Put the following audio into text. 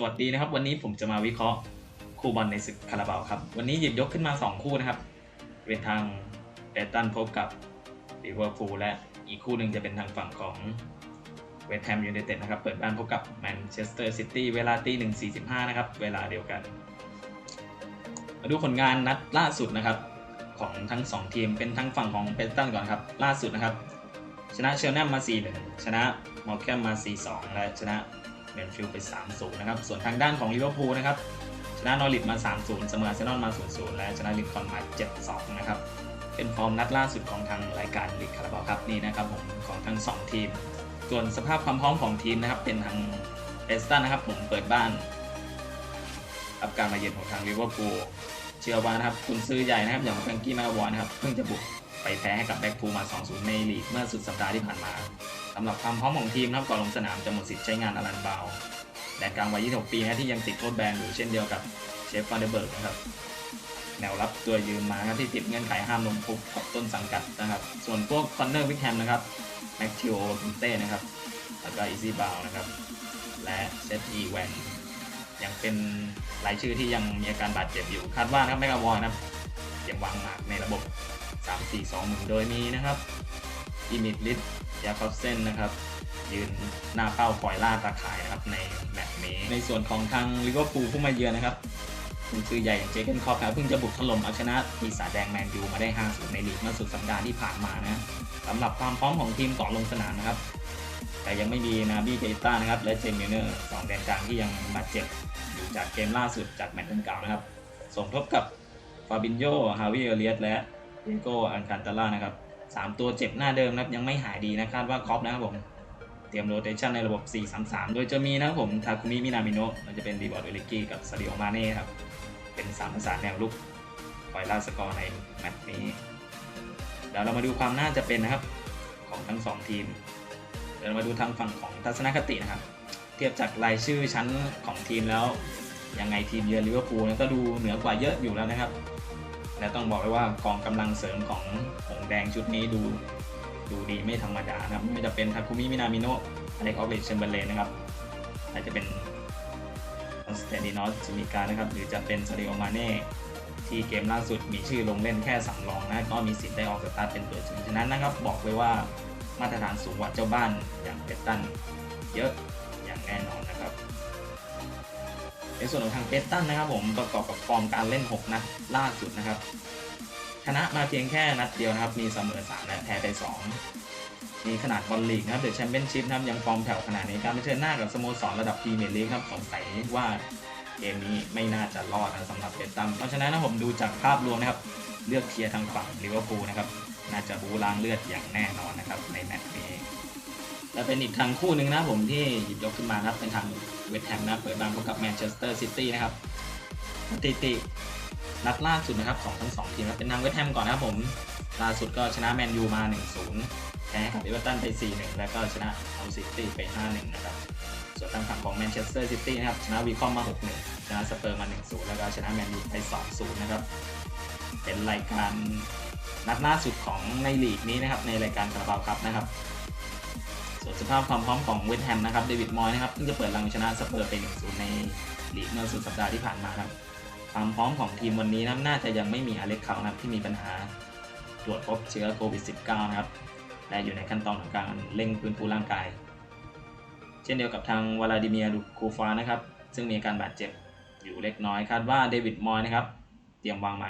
สวัสดีนะครับ วันนี้ผมจะมาวิเคราะห์คู่บอลในศึกคาราบาวครับ วันนี้หยิบยกขึ้นมา 2 คู่นะครับ เป็นทางเบตันพบกับลิเวอร์พูลและอีกคู่หนึ่งจะเป็นทางฝั่งของเวสต์แฮมยูไนเต็ดนะครับ เปิดบ้านพบกับแมนเชสเตอร์ซิตี้เวลาตีหนึ่งสี่สิบห้านะครับ เวลาเดียวกัน มาดูผลงานนัดล่าสุดนะครับ ของทั้ง 2 ทีมเป็นทั้งฝั่งของเบตันก่อนครับ ล่าสุดนะครับ ชนะเชลแนมมา4-1ชนะมอร์แกมมา4-2และชนะ เบนฟิลด์ไป 3-0 นะครับ ส่วนทางด้านของลิเวอร์พูลนะครับ ชนะนอริทมา 3-0 เสมอเซนอลมา 0-0 และชนะลิคอนมา 7-2 นะครับ เป็นฟอร์มนัดล่าสุดของทางรายการลีกคาราบาวครับนี่นะครับผมของทั้ง 2 ทีม ส่วนสภาพความพร้อมของทีมนะครับเป็นทางเอสตันนะครับผมเปิดบ้านรับการมาเยือนของทางลิเวอร์พูลเชื่อว่านะครับคุณซื้อใหญ่นะครับอย่างแฟรงกี้มกวอนนะครับเพิ่งจะบุกไปแพ้ให้กับแบ็กพูมา 2-0 ในลีกเมื่อสุดสัปดาห์ที่ผ่านมาำหรับความพร้อมของทีมนะครับก่อนลงสนามจะหมดสิทธิ์ใช้งานอลันบาวแดนกลางวัย 26 ปีนะที่ยังติดโทษแบนอยู่เช่นเดียวกับเชฟฟานเดเบิร์กนะครับแนวรับตัวยืมมาครับที่ติดเงื่อนไขห้ามลงคุกกับต้นสังกัดนะครับ ส่วนพวกคอนเนอร์วิกแฮมนะครับแม็กทิโอพินเต้นะครับแล้วก็อีซี่บาวนะครับ และเซตอีแวนยังเป็นรายชื่อที่ยังมีอาการบาดเจ็บอยู่คาดว่านะครับแมกาวอนนะครับเตรียมวางหมากในระบบ 3 4 2 1 โดยมีนะครับอิมิดลิส ยาคอบเซนนะครับ ยืนหน้าเป้าคอยล่าตาข่ายนะครับในแมตช์นี้ ในส่วนของทางลิเวอร์พูลผู้มาเยือนนะครับคุณซื้อใหญ่อย่างเจเกนคอปนะเพิ่งจะบุกถล่มเอาชนะปีศาจแดงแมนยูมาได้ 5-0 ในลีกเมื่อสุดสัปดาห์ที่ผ่านมานะสำหรับความพร้อมของทีมก่อนลงสนามนะครับ แต่ยังไม่มีนาบี้เกต้านะครับ และเจมิเนอร์สองแดนกลางที่ยังบาดเจ็บอยู่จากเกมล่าสุดจากแมตช์ดังกล่าวนะครับ สมทบกับฟาบินโยฮาวิเอเลียสและเดโกอันคันตาล่านะครับ สามตัวเจ็บหน้าเดิมนะครับยังไม่หายดีนะคาดว่าครอปนะครับผม เตรียมโรเตชันในระบบ 4-3-3 โดยจะมีนะครับผมทาคุมิมินามิโนะมันจะเป็นรีบอร์ดเอลิกี้กับซาดิโอมาเน่ครับ เป็นสามภาษานแนวลุกคอยล่าสกอร์ในแมตช์นี้เดี๋ยวเรามาดูความน่าจะเป็นนะครับของทั้งสองทีม เดี๋ยวเรามาดูทางฝั่งของทัศนคตินะครับ เทียบจากรายชื่อชั้นของทีมแล้วยังไงทีมเยือนลิเวอร์พูลก็ดูเหนือกว่าเยอะอยู่แล้วนะครับ และต้องบอกเลยว่ากองกำลังเสริมของหงแดงชุดนี้ดูดูดีไม่ธรรมดานะครับไม่ว่าจะเป็นทาคุมิมินามิโนะอเล็กออฟเลชเชมเบอร์เลนนะครับอาจจะเป็นคอนสแตนตินอสจิมิกานะครับหรือจะเป็นซาดิโอมาเน่ที่เกมล่าสุดมีชื่อลงเล่นแค่สำรองนะก็มีสิทธิ์ได้ออกสตาร์ทเป็นตัวจริงฉะนั้นนะครับบอกเลยว่ามาตรฐานสูงกว่าเจ้าบ้านอย่างเปตันเยอะอย่างแน่นอนนะครับ ในส่วนของทางเปตันนะครับผมประกอบกับฟอร์มการเล่น 6 นัดล่าสุดนะครับ ชนะมาเพียงแค่นัดเดียวนะครับ มีเสมอ3และแพ้ไป 2 มีขนาดบอลลีกนะครับเดือะแชมเปี้ยนชิพนะครับยังฟอร์มแถวขนาดนี้การเผชิญหน้ากับสโมสรระดับพรีเมียร์ลีกครับสงสัยว่าเกมนี้ไม่น่าจะรอดนะสำหรับเปตันเพราะฉะนั้นนะผมดูจากภาพรวมนะครับ เลือกเชียร์ทางฝั่งลิเวอร์พูลนะครับน่าจะบูล้างเลือดอย่างแน่นอนนะครับในแมตช์นี้ และเป็นอีกทางคู่หนึ่งนะผมที่หยิบยกขึ้นมานะครับเป็นทางเวสต์แฮมนะเปิดบ้านพบกับแมนเชสเตอร์ซิตี้นะครับสถิตินัดล่าสุดนะครับของทั้งสองทีมนะเป็นทางเวสต์แฮมก่อนนะครับผมล่าสุดก็ชนะแมนยูมา 1-0 แพ้กับเอเวอร์ตันไป 4-1 แล้วก็ชนะเอาซิตี้ไป 5-1 นะครับ ส่วนทางฝั่งของแมนเชสเตอร์ซิตี้นะครับ ชนะวีคอมมา 6-1 ชนะสเปอร์มา 1-0 แล้วก็ชนะแมนยูไป 2-0 นะครับ เป็นรายการนัดล่าสุดของในลีกนี้นะครับ ในรายการคาราบาวครับนะครับ ส่วนสภาพความพร้อมของเวสต์แฮมนะครับเดวิดมอยนะครับเพิ่งจะเปิดรังชนะสเปอร์ไป1-0ในลีกเมื่อสุดสัปดาห์ที่ผ่านมาครับความพร้อมของทีมวันนี้นะน่าจะยังไม่มีอเล็กเขานะครับที่มีปัญหาตรวจพบเชื้อโควิด -19 นะครับและอยู่ในขั้นตอนของการเร่งฟื้นฟูร่างกาย เช่นเดียวกับทางวลาดิเมียร์ลูคูฟานะครับซึ่งมีอาการบาดเจ็บอยู่เล็กน้อยคาดว่าเดวิดมอยนะครับเตรียมวางหมาย